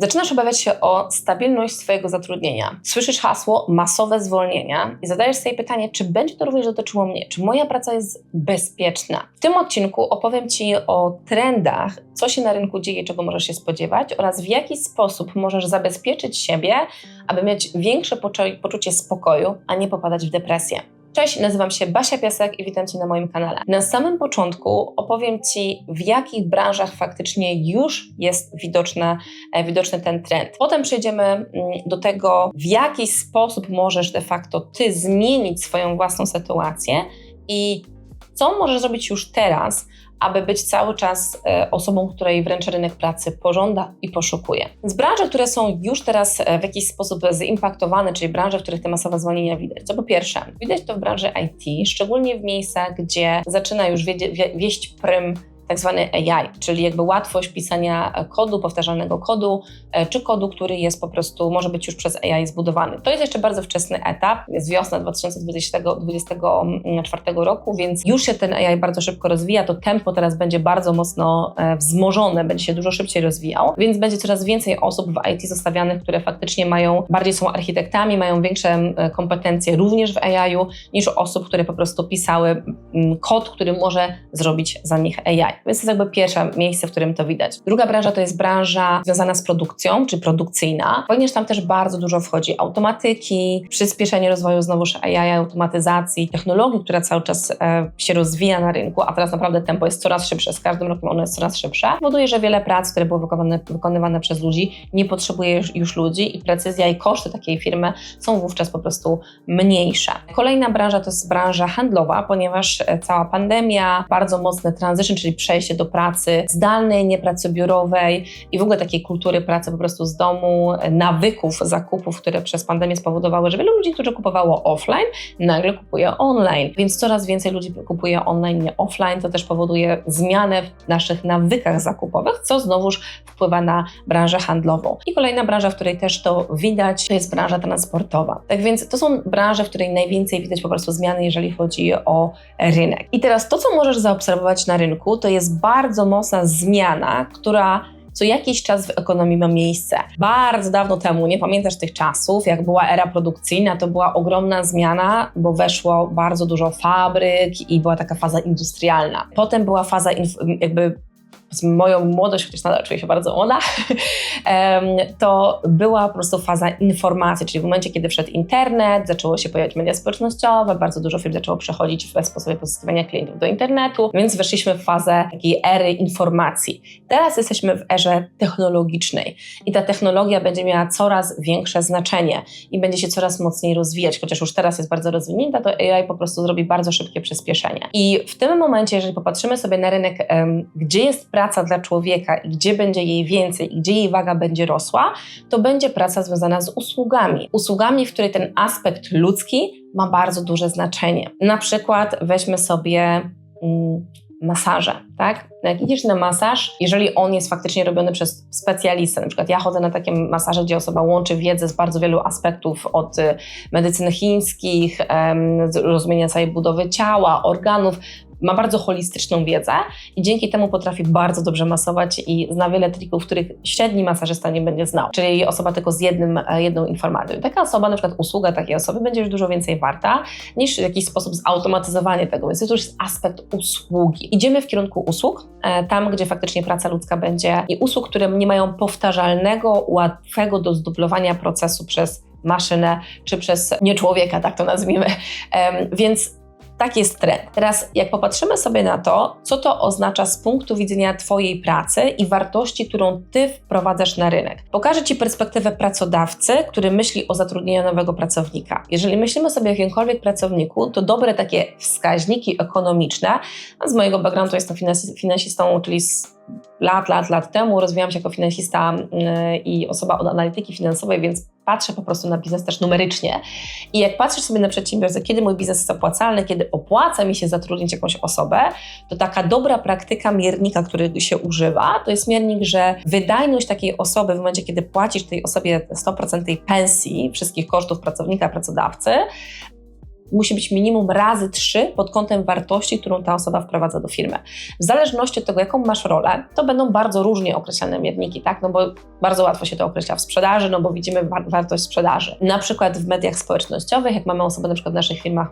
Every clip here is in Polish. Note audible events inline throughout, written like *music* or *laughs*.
Zaczynasz obawiać się o stabilność swojego zatrudnienia. Słyszysz hasło masowe zwolnienia i zadajesz sobie pytanie, czy będzie to również dotyczyło mnie, czy moja praca jest bezpieczna. W tym odcinku opowiem Ci o trendach, co się na rynku dzieje, czego możesz się spodziewać oraz w jaki sposób możesz zabezpieczyć siebie, aby mieć większe poczucie spokoju, a nie popadać w depresję. Cześć, nazywam się Basia Piasek i witam Cię na moim kanale. Na samym początku opowiem Ci, w jakich branżach faktycznie już jest widoczny, e, widoczny ten trend. Potem przejdziemy mm, do tego, w jaki sposób możesz de facto Ty zmienić swoją własną sytuację i co możesz zrobić już teraz, aby być cały czas e, osobą, której wręcz rynek pracy pożąda i poszukuje. Z branży, które są już teraz e, w jakiś sposób zimpaktowane, czyli branże, w których te masowe zwolnienia widać. To po pierwsze, widać to w branży IT, szczególnie w miejscach, gdzie zaczyna już wieść prym tak zwany AI, czyli jakby łatwość pisania kodu, powtarzalnego kodu, e, czy kodu, który jest po prostu, może być już przez AI zbudowany. To jest jeszcze bardzo wczesny etap, jest wiosna 2024 roku, więc już się ten AI bardzo szybko rozwija, to tempo teraz będzie bardzo mocno e, wzmożone, będzie się dużo szybciej rozwijał, więc będzie coraz więcej osób w IT zostawianych, które faktycznie mają, bardziej są architektami, mają większe e, kompetencje również w AI-u, niż osób, które po prostu pisały kod, który może zrobić za nich AI. Więc to jest jakby pierwsze miejsce, w którym to widać. Druga branża to jest branża związana z produkcją, czy produkcyjna, ponieważ tam też bardzo dużo wchodzi automatyki, przyspieszenie rozwoju znowuż AI, automatyzacji, technologii, która cały czas e, się rozwija na rynku, a teraz naprawdę tempo jest coraz szybsze, z każdym rokiem ono jest coraz szybsze, powoduje, że wiele prac, które były wykonywane, wykonywane przez ludzi, nie potrzebuje już, już ludzi i precyzja i koszty takiej firmy są wówczas po prostu mniejsze. Kolejna branża to jest branża handlowa, ponieważ e, cała pandemia, bardzo mocny transition, czyli przejście do pracy zdalnej, nie pracy biurowej i w ogóle takiej kultury pracy po prostu z domu, nawyków zakupów, które przez pandemię spowodowały, że wielu ludzi, którzy kupowało offline, nagle kupuje online. Więc coraz więcej ludzi kupuje online, nie offline. To też powoduje zmianę w naszych nawykach zakupowych, co znowuż wpływa na branżę handlową. I kolejna branża, w której też to widać, to jest branża transportowa. Tak więc to są branże, w której najwięcej widać po prostu zmiany, jeżeli chodzi o rynek. I teraz to, co możesz zaobserwować na rynku, to jest bardzo mocna zmiana, która co jakiś czas w ekonomii ma miejsce. Bardzo dawno temu, nie pamiętasz tych czasów, jak była era produkcyjna, to była ogromna zmiana, bo weszło bardzo dużo fabryk i była taka faza industrialna. Potem była faza jakby moją młodość, chociaż nadal czuję się bardzo młoda, *laughs* to była po prostu faza informacji, czyli w momencie, kiedy wszedł internet, zaczęło się pojawiać media społecznościowe, bardzo dużo firm zaczęło przechodzić w sposobie pozyskiwania klientów do internetu, więc weszliśmy w fazę takiej ery informacji. Teraz jesteśmy w erze technologicznej i ta technologia będzie miała coraz większe znaczenie i będzie się coraz mocniej rozwijać, chociaż już teraz jest bardzo rozwinięta, to AI po prostu zrobi bardzo szybkie przyspieszenie. I w tym momencie, jeżeli popatrzymy sobie na rynek, gdzie jest praca dla człowieka i gdzie będzie jej więcej i gdzie jej waga będzie rosła, to będzie praca związana z usługami. Usługami, w której ten aspekt ludzki ma bardzo duże znaczenie. Na przykład weźmy sobie mm, masaże, tak? Jak idziesz na masaż, jeżeli on jest faktycznie robiony przez specjalistę, na przykład ja chodzę na takie masaże, gdzie osoba łączy wiedzę z bardzo wielu aspektów, od y, medycyny chińskich, rozumienia całej budowy ciała, organów, ma bardzo holistyczną wiedzę i dzięki temu potrafi bardzo dobrze masować i zna wiele trików, których średni masażysta nie będzie znał. Czyli osoba tylko z jednym, e, jedną informacją. Taka osoba, na przykład usługa takiej osoby będzie już dużo więcej warta niż w jakiś sposób zautomatyzowanie tego, więc to już jest aspekt usługi. Idziemy w kierunku usług, e, tam gdzie faktycznie praca ludzka będzie i usług, które nie mają powtarzalnego, łatwego do zdublowania procesu przez maszynę czy przez nie człowieka, tak to nazwijmy. Więc tak jest trend. Teraz, jak popatrzymy sobie na to, co to oznacza z punktu widzenia Twojej pracy i wartości, którą Ty wprowadzasz na rynek. Pokażę Ci perspektywę pracodawcy, który myśli o zatrudnieniu nowego pracownika. Jeżeli myślimy sobie o jakimkolwiek pracowniku, to dobre takie wskaźniki ekonomiczne, a z mojego backgroundu jestem finansistą, czyli z lat, lat, lat temu rozwijałam się jako finansista mm, i osoba od analityki finansowej, więc patrzę po prostu na biznes też numerycznie. I jak patrzysz sobie na przedsiębiorcę, kiedy mój biznes jest opłacalny, kiedy opłaca mi się zatrudnić jakąś osobę, to taka dobra praktyka miernika, który się używa, to jest miernik, że wydajność takiej osoby w momencie, kiedy płacisz tej osobie 100% tej pensji, wszystkich kosztów pracownika, pracodawcy, musi być minimum razy trzy pod kątem wartości, którą ta osoba wprowadza do firmy. W zależności od tego, jaką masz rolę, to będą bardzo różnie określane mierniki, tak? No bo bardzo łatwo się to określa w sprzedaży, no bo widzimy war wartość sprzedaży. Na przykład w mediach społecznościowych, jak mamy osoby na przykład w naszych firmach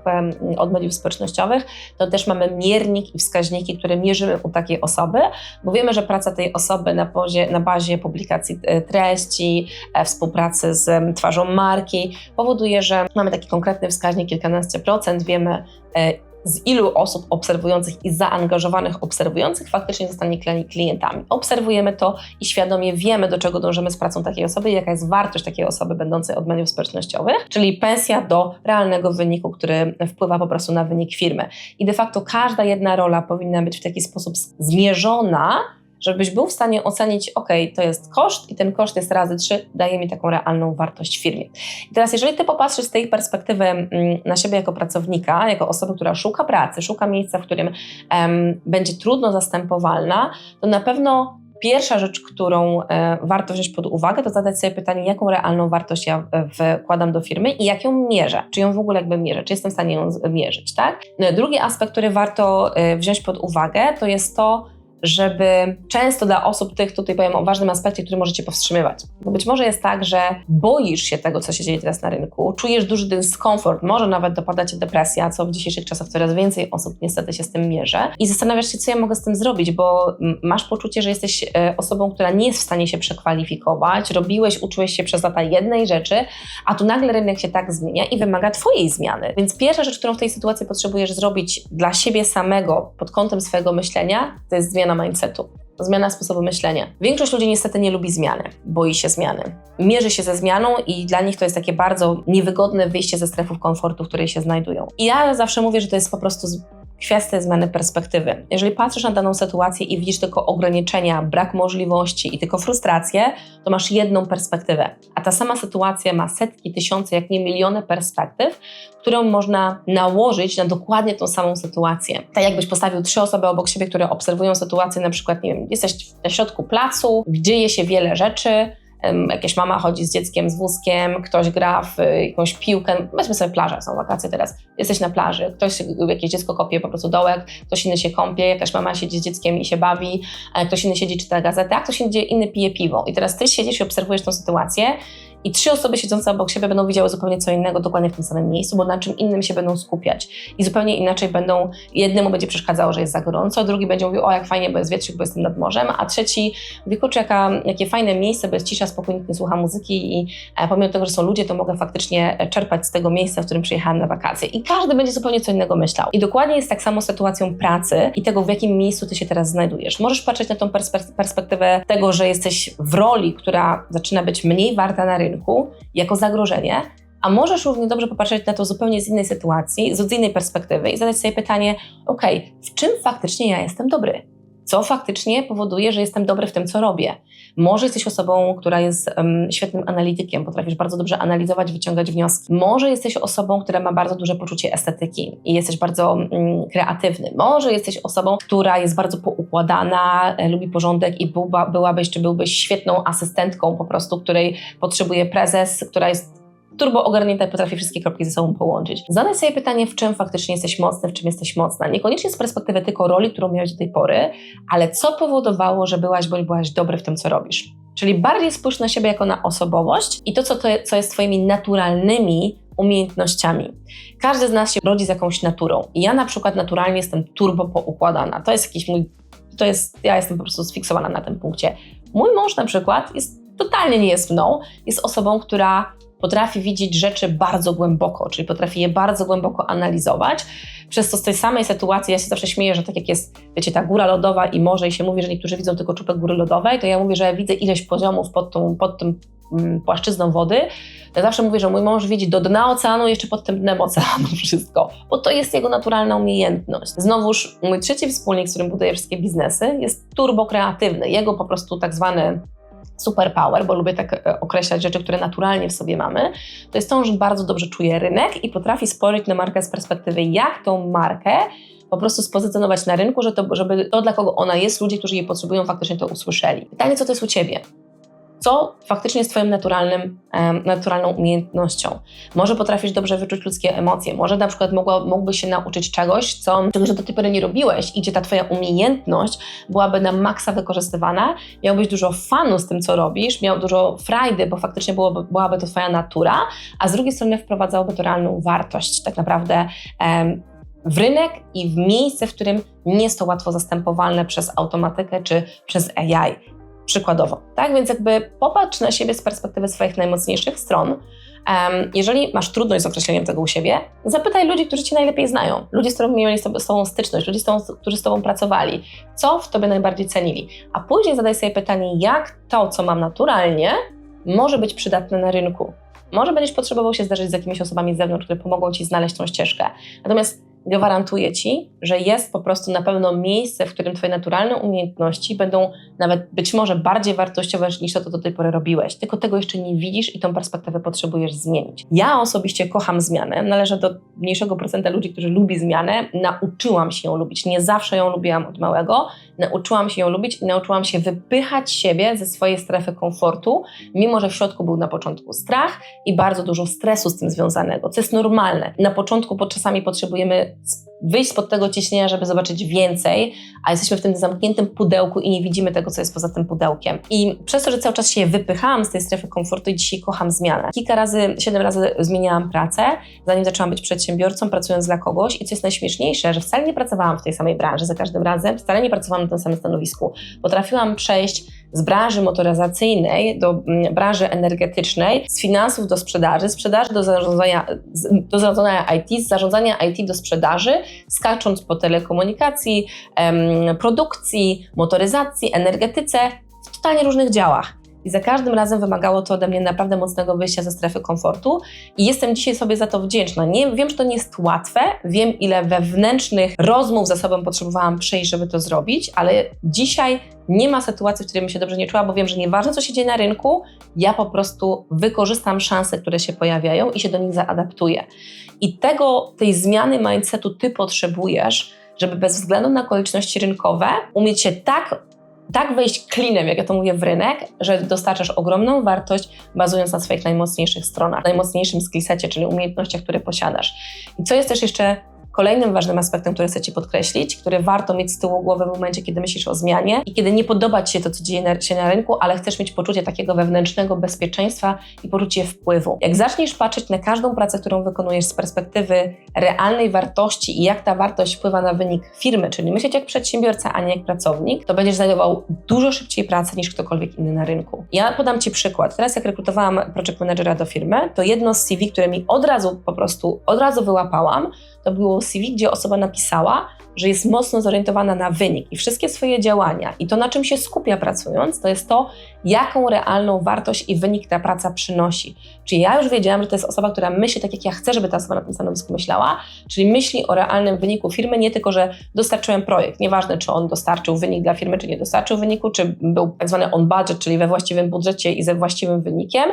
od mediów społecznościowych, to też mamy miernik i wskaźniki, które mierzymy u takiej osoby, bo wiemy, że praca tej osoby na, pozie, na bazie publikacji e, treści, e, współpracy z twarzą marki powoduje, że mamy taki konkretny wskaźnik kilkanaście procent, wiemy e, z ilu osób obserwujących i zaangażowanych obserwujących faktycznie zostanie klientami. Obserwujemy to i świadomie wiemy, do czego dążymy z pracą takiej osoby i jaka jest wartość takiej osoby będącej od mediów społecznościowych, czyli pensja do realnego wyniku, który wpływa po prostu na wynik firmy. I de facto każda jedna rola powinna być w taki sposób zmierzona żebyś był w stanie ocenić, ok, to jest koszt i ten koszt jest razy trzy, daje mi taką realną wartość firmie. I teraz, jeżeli ty popatrzysz z tej perspektywy mm, na siebie jako pracownika, jako osoby, która szuka pracy, szuka miejsca, w którym um, będzie trudno zastępowalna, to na pewno Pierwsza rzecz, którą e, warto wziąć pod uwagę, to zadać sobie pytanie, jaką realną wartość ja e, wkładam do firmy i jak ją mierzę. Czy ją w ogóle jakby mierzę, czy jestem w stanie ją mierzyć, tak? No, drugi aspekt, który warto e, wziąć pod uwagę, to jest to, żeby często dla osób tych, tutaj powiem o ważnym aspekcie, który możecie powstrzymywać. Bo być może jest tak, że boisz się tego, co się dzieje teraz na rynku, czujesz duży dyskomfort, może nawet dopada cię depresja, co w dzisiejszych czasach coraz więcej osób niestety się z tym mierzy i zastanawiasz się, co ja mogę z tym zrobić, bo masz poczucie, że jesteś e, osobą, która nie jest w stanie się przekwalifikować, robiłeś, uczyłeś się przez lata jednej rzeczy, a tu nagle rynek się tak zmienia i wymaga twojej zmiany. Więc pierwsza rzecz, którą w tej sytuacji potrzebujesz zrobić dla siebie samego, pod kątem swojego myślenia, to jest zmiana mindsetu. Zmiana sposobu myślenia. Większość ludzi niestety nie lubi zmiany, boi się zmiany. Mierzy się ze zmianą i dla nich to jest takie bardzo niewygodne wyjście ze strefów komfortu, w której się znajdują. I ja zawsze mówię, że to jest po prostu kwestia zmiany perspektywy. Jeżeli patrzysz na daną sytuację i widzisz tylko ograniczenia, brak możliwości i tylko frustrację, to masz jedną perspektywę. A ta sama sytuacja ma setki, tysiące, jak nie miliony perspektyw, którą można nałożyć na dokładnie tą samą sytuację. Tak jakbyś postawił trzy osoby obok siebie, które obserwują sytuację, na przykład, nie wiem, jesteś na środku placu, dzieje się wiele rzeczy, jakaś mama chodzi z dzieckiem, z wózkiem, ktoś gra w jakąś piłkę, weźmy sobie plażę, są wakacje teraz, jesteś na plaży, ktoś, jakieś dziecko kopie po prostu dołek, ktoś inny się kąpie, jakaś mama siedzi z dzieckiem i się bawi, ktoś inny siedzi czyta gazetę, a ktoś inny pije piwo. I teraz ty siedzisz i obserwujesz tą sytuację i trzy osoby siedzące obok siebie będą widziały zupełnie co innego dokładnie w tym samym miejscu, bo na czym innym się będą skupiać. I zupełnie inaczej będą, jednemu będzie przeszkadzało, że jest za gorąco, drugi będzie mówił, o jak fajnie, bo jest wietrzyk, bo jestem nad morzem, a trzeci mówi, kurczę, jaka, jakie fajne miejsce, bo jest cisza, spokój, nikt nie słucha muzyki i e, pomimo tego, że są ludzie, to mogę faktycznie e, czerpać z tego miejsca, w którym przyjechałam na wakacje. I każdy będzie zupełnie co innego myślał. I dokładnie jest tak samo sytuacją pracy i tego, w jakim miejscu ty się teraz znajdujesz. Możesz patrzeć na tą perspektywę tego, że jesteś w roli, która zaczyna być mniej warta na rynku, jako zagrożenie, a możesz równie dobrze popatrzeć na to zupełnie z innej sytuacji, z innej perspektywy i zadać sobie pytanie: OK, w czym faktycznie ja jestem dobry? Co faktycznie powoduje, że jestem dobry w tym, co robię? Może jesteś osobą, która jest um, świetnym analitykiem, potrafisz bardzo dobrze analizować, wyciągać wnioski. Może jesteś osobą, która ma bardzo duże poczucie estetyki i jesteś bardzo um, kreatywny. Może jesteś osobą, która jest bardzo poukładana, e, lubi porządek i była, byłabyś czy byłbyś świetną asystentką po prostu, której potrzebuje prezes, która jest turbo ogarnięta i potrafi wszystkie kropki ze sobą połączyć. Zadaj sobie pytanie, w czym faktycznie jesteś mocny, w czym jesteś mocna. Niekoniecznie z perspektywy tylko roli, którą miałeś do tej pory, ale co powodowało, że byłaś bądź byłaś dobry w tym, co robisz. Czyli bardziej spójrz na siebie jako na osobowość i to, co, to, co jest Twoimi naturalnymi umiejętnościami. Każdy z nas się rodzi z jakąś naturą. Ja na przykład naturalnie jestem turbo poukładana. To jest jakiś mój, to jest, ja jestem po prostu sfiksowana na tym punkcie. Mój mąż na przykład jest totalnie nie jest mną, jest osobą, która potrafi widzieć rzeczy bardzo głęboko, czyli potrafi je bardzo głęboko analizować. Przez to z tej samej sytuacji ja się zawsze śmieję, że tak jak jest, wiecie, ta góra lodowa i morze i się mówi, że niektórzy widzą tylko czubek góry lodowej, to ja mówię, że ja widzę ileś poziomów pod, tą, pod tym mm, płaszczyzną wody. Ja zawsze mówię, że mój mąż widzi do dna oceanu, jeszcze pod tym dnem oceanu *laughs* wszystko, bo to jest jego naturalna umiejętność. Znowuż mój trzeci wspólnik, z którym buduję wszystkie biznesy, jest turbo kreatywny. Jego po prostu tak zwany superpower, bo lubię tak e, określać rzeczy, które naturalnie w sobie mamy, to jest to, że bardzo dobrze czuje rynek i potrafi spojrzeć na markę z perspektywy, jak tą markę po prostu spozycjonować na rynku, że to, żeby to, dla kogo ona jest, ludzie, którzy jej potrzebują, faktycznie to usłyszeli. Pytanie, co to jest u Ciebie? Co faktycznie jest Twoim naturalnym, naturalną umiejętnością. Może potrafisz dobrze wyczuć ludzkie emocje, może na przykład mogła, mógłbyś się nauczyć czegoś, co, czego do tej pory nie robiłeś i gdzie ta Twoja umiejętność byłaby na maksa wykorzystywana, miałbyś dużo fanu z tym, co robisz, miał dużo frajdy, bo faktycznie byłoby, byłaby to Twoja natura, a z drugiej strony wprowadzałoby to realną wartość tak naprawdę em, w rynek i w miejsce, w którym nie jest to łatwo zastępowalne przez automatykę czy przez AI. Przykładowo. Tak więc jakby popatrz na siebie z perspektywy swoich najmocniejszych stron. Jeżeli masz trudność z określeniem tego u siebie, zapytaj ludzi, którzy cię najlepiej znają, ludzi, z którymi mieli z tobą styczność, ludzi, z tobą, którzy z tobą pracowali, co w tobie najbardziej cenili. A później zadaj sobie pytanie, jak to, co mam naturalnie, może być przydatne na rynku. Może będziesz potrzebował się zdarzyć z jakimiś osobami z zewnątrz, które pomogą ci znaleźć tą ścieżkę. Natomiast gwarantuję ci, że jest po prostu na pewno miejsce, w którym twoje naturalne umiejętności będą nawet być może bardziej wartościowe niż to, co do tej pory robiłeś. Tylko tego jeszcze nie widzisz i tą perspektywę potrzebujesz zmienić. Ja osobiście kocham zmianę. Należę do mniejszego procenta ludzi, którzy lubi zmianę. Nauczyłam się ją lubić. Nie zawsze ją lubiłam od małego. Nauczyłam się ją lubić i nauczyłam się wypychać siebie ze swojej strefy komfortu, mimo że w środku był na początku strach i bardzo dużo stresu z tym związanego, co jest normalne. Na początku po czasami potrzebujemy wyjść spod tego ciśnienia, żeby zobaczyć więcej, a jesteśmy w tym zamkniętym pudełku i nie widzimy tego, co jest poza tym pudełkiem. I przez to, że cały czas się wypychałam z tej strefy komfortu i dzisiaj kocham zmianę. Kilka razy, siedem razy zmieniałam pracę, zanim zaczęłam być przedsiębiorcą, pracując dla kogoś i co jest najśmieszniejsze, że wcale nie pracowałam w tej samej branży za każdym razem, wcale nie pracowałam na tym samym stanowisku. Potrafiłam przejść z branży motoryzacyjnej do mm, branży energetycznej, z finansów do sprzedaży, sprzedaży do zarządzania, do zarządzania IT, z zarządzania IT do sprzedaży, skacząc po telekomunikacji, produkcji, motoryzacji, energetyce, w totalnie różnych działach. I za każdym razem wymagało to ode mnie naprawdę mocnego wyjścia ze strefy komfortu i jestem dzisiaj sobie za to wdzięczna. Nie, wiem, że to nie jest łatwe, wiem ile wewnętrznych rozmów za sobą potrzebowałam przejść, żeby to zrobić, ale dzisiaj nie ma sytuacji, w której bym się dobrze nie czuła, bo wiem, że nieważne co się dzieje na rynku, ja po prostu wykorzystam szanse, które się pojawiają i się do nich zaadaptuję. I tego, tej zmiany mindsetu ty potrzebujesz, żeby bez względu na okoliczności rynkowe umieć się tak tak wejść klinem, jak ja to mówię, w rynek, że dostarczasz ogromną wartość, bazując na swoich najmocniejszych stronach, najmocniejszym skillsecie, czyli umiejętnościach, które posiadasz. I co jest też jeszcze Kolejnym ważnym aspektem, który chcę Ci podkreślić, który warto mieć z tyłu głowy w momencie, kiedy myślisz o zmianie i kiedy nie podoba Ci się to, co dzieje się na rynku, ale chcesz mieć poczucie takiego wewnętrznego bezpieczeństwa i poczucie wpływu. Jak zaczniesz patrzeć na każdą pracę, którą wykonujesz z perspektywy realnej wartości i jak ta wartość wpływa na wynik firmy, czyli myśleć jak przedsiębiorca, a nie jak pracownik, to będziesz znajdował dużo szybciej pracę niż ktokolwiek inny na rynku. Ja podam Ci przykład. Teraz jak rekrutowałam project managera do firmy, to jedno z CV, które mi od razu po prostu, od razu wyłapałam, to było CV, gdzie osoba napisała, że jest mocno zorientowana na wynik i wszystkie swoje działania i to, na czym się skupia pracując, to jest to, jaką realną wartość i wynik ta praca przynosi. Czyli ja już wiedziałam, że to jest osoba, która myśli tak, jak ja chcę, żeby ta osoba na tym stanowisku myślała, czyli myśli o realnym wyniku firmy, nie tylko, że dostarczyłem projekt. Nieważne, czy on dostarczył wynik dla firmy, czy nie dostarczył wyniku, czy był tak zwany on budget, czyli we właściwym budżecie i ze właściwym wynikiem,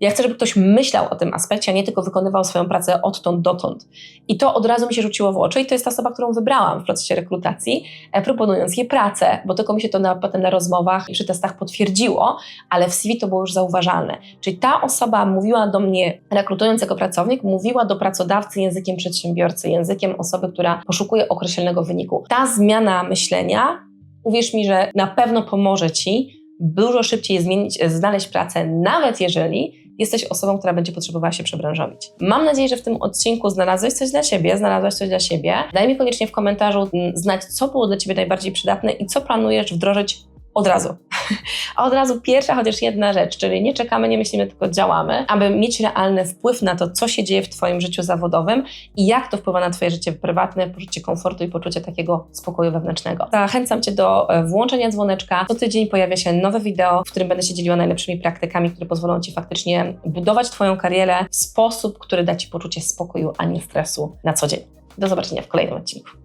ja chcę, żeby ktoś myślał o tym aspekcie, a nie tylko wykonywał swoją pracę odtąd dotąd. I to od razu mi się rzuciło w oczy i to jest ta osoba, którą wybrałam w procesie rekrutacji, e, proponując jej pracę, bo tylko mi się to na, potem na rozmowach i przy testach potwierdziło, ale w CV to było już zauważalne. Czyli ta osoba mówiła do mnie, rekrutując jako pracownik, mówiła do pracodawcy językiem przedsiębiorcy, językiem osoby, która poszukuje określonego wyniku. Ta zmiana myślenia, uwierz mi, że na pewno pomoże Ci dużo szybciej zmienić, znaleźć pracę, nawet jeżeli jesteś osobą, która będzie potrzebowała się przebranżowić. Mam nadzieję, że w tym odcinku znalazłeś coś dla siebie, znalazłaś coś dla siebie. Daj mi koniecznie w komentarzu znać, co było dla Ciebie najbardziej przydatne i co planujesz wdrożyć od razu. *laughs* A od razu pierwsza, chociaż jedna rzecz, czyli nie czekamy, nie myślimy, tylko działamy, aby mieć realny wpływ na to, co się dzieje w Twoim życiu zawodowym i jak to wpływa na Twoje życie prywatne, poczucie komfortu i poczucie takiego spokoju wewnętrznego. Zachęcam Cię do e, włączenia dzwoneczka. Co tydzień pojawia się nowe wideo, w którym będę się dzieliła najlepszymi praktykami, które pozwolą Ci faktycznie budować Twoją karierę w sposób, który da Ci poczucie spokoju, a nie stresu na co dzień. Do zobaczenia w kolejnym odcinku.